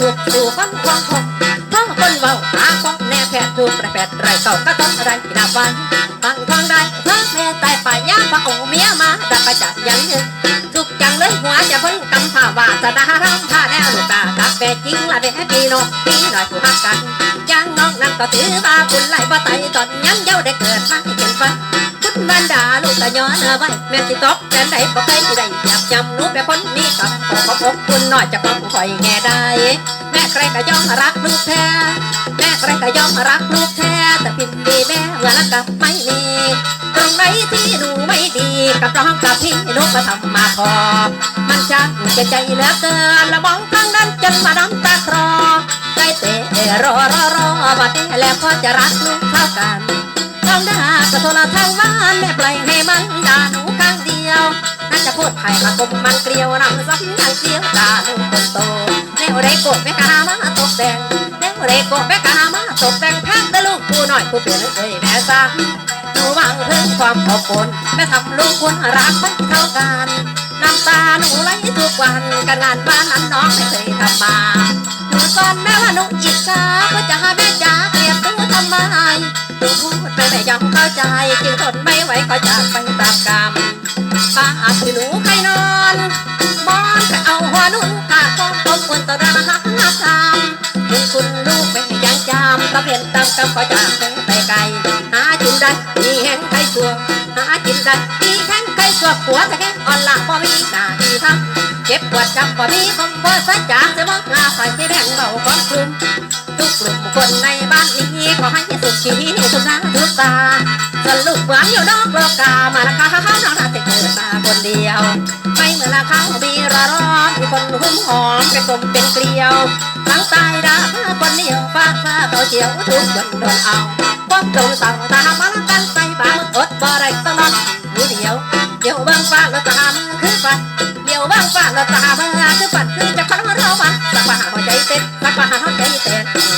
ถูกสู่ฟันควงคงท้องคนเบาหาของแน่แพทย์ถูกประแปดไรเก่าก็ต้องอะไรที่นาวันฟังฟังได้พระแม่ตายป่าย่าพระองค์เมียมาดับไปจากยังยืนทุกจังเลยหัวจะพ้นกำผ่าวาสนาร่ำท่าแนวลูกตาตักแม่จริงละเด้พี่น้องพี่หน่อยผู้หักกันยังน้องนั่นก็ถือว่าคุณไหลบ่ไตตอนยังเย้าได้เกิดมา นดาลูกตย้อนไว้แม่สิตอกแต่ใดบ่เคยสิได้จับจำหนูเป็นคนมีกับขอขอบอบคุณน้อยจากความคอยแง่ได้ แม่ใครก็ย่อมรักลูกแท้ แม่ใครก็ย่อมรักลูกแท้ แต่พิมพ์ดีแม่เมื่อรักกับไม่มีตรงไหนที่หนูไม่ดีกับร้องกับพี่นูก็ทำมาพอมันช่างจะใจเหลือเกินละมองข้างนั้นจนมาน้ำตาคลอใจเตะรอรอรอว่าเตะแล้วก็จะรักลูกเท่ากัน ทองดากระโทรทางบ้านแม่ปล่อยให้มันด่าหนูข้างเดียวน่าจะพูดไทยมากบมันเกลียวรำซ้ำยังเกลียวด่าหนูคนโตแนวเรโกดแม่กามาตกแต่งแนวเรโกดแม่กามาตกแต่งพักแต่ลูกผู้น้อยผู้เปลี่ยนเลยแม่ซ้ำหนูหวังถึงความขอบคุณแม่ทำลูกคุณรักไม่เท่ากันน้ำตาหนูไหลทุกวันการงานบ้านนั้นน้องไม่เคยทำมาหนูก่อนแม่ว่าหนูอิจฉาเพื่อจะหาแม่จ๋าเกลียดตัวทำไมหนูพูด ไม่ยอมเข้าใจจึงทนไม่ไหวก็จากไปตามกรรมป้าที่หนูใครนอนมอนก็เอาหัวนุ่นกาก้อนต้มคนตระหักหน้าทำคุณคุณลูกไม่ยังจำตะเพียนตามกำก็จากไปไปไกลหาจินได้มีแห้งไข่ชัวหาจินได้มีแห้งไข่ชัวหัวจะแห้งอ่อนละพอมีหน้าที่ทำเจ็บปวดจำพอมีคมบ่สัจจาจะบอกงาใส่ที่แบ่งเบาก้อนคลุมทุกกลุ่มคนใน ขอให้สุขีทุกน้าทุกตาสรุปหวังอยู่นอกโลกามาละค่ะน้องน่าจะเกิดมาคนเดียว ไม่เหมือนละเขามีร้อนมีคนหุ้มหอมเป็นกลมเป็นเกลียวทั้งตายดาคนเดียวฟ้าฟ้าเขาเจียวทุกคนโดนเอาป้อมตรงสั่งตามมากันใส่บางอดบ่ได้ต้องนอนอยู่เดียวเดี๋ยวบางฟ้าแล้วตามคือฟันเดี๋ยวบางฟ้าแล้วตามคือฟันคือจะขอร้องว่าสักว่าหัวใจเต้นสักว่าหัวใจเต้น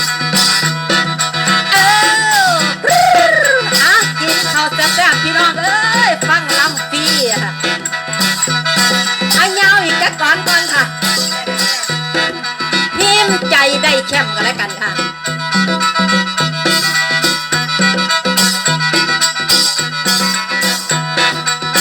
นยาวอีกจักก่อนก่อนค่ะพิมใจได้แชมป์กันแล้วกันค่ะ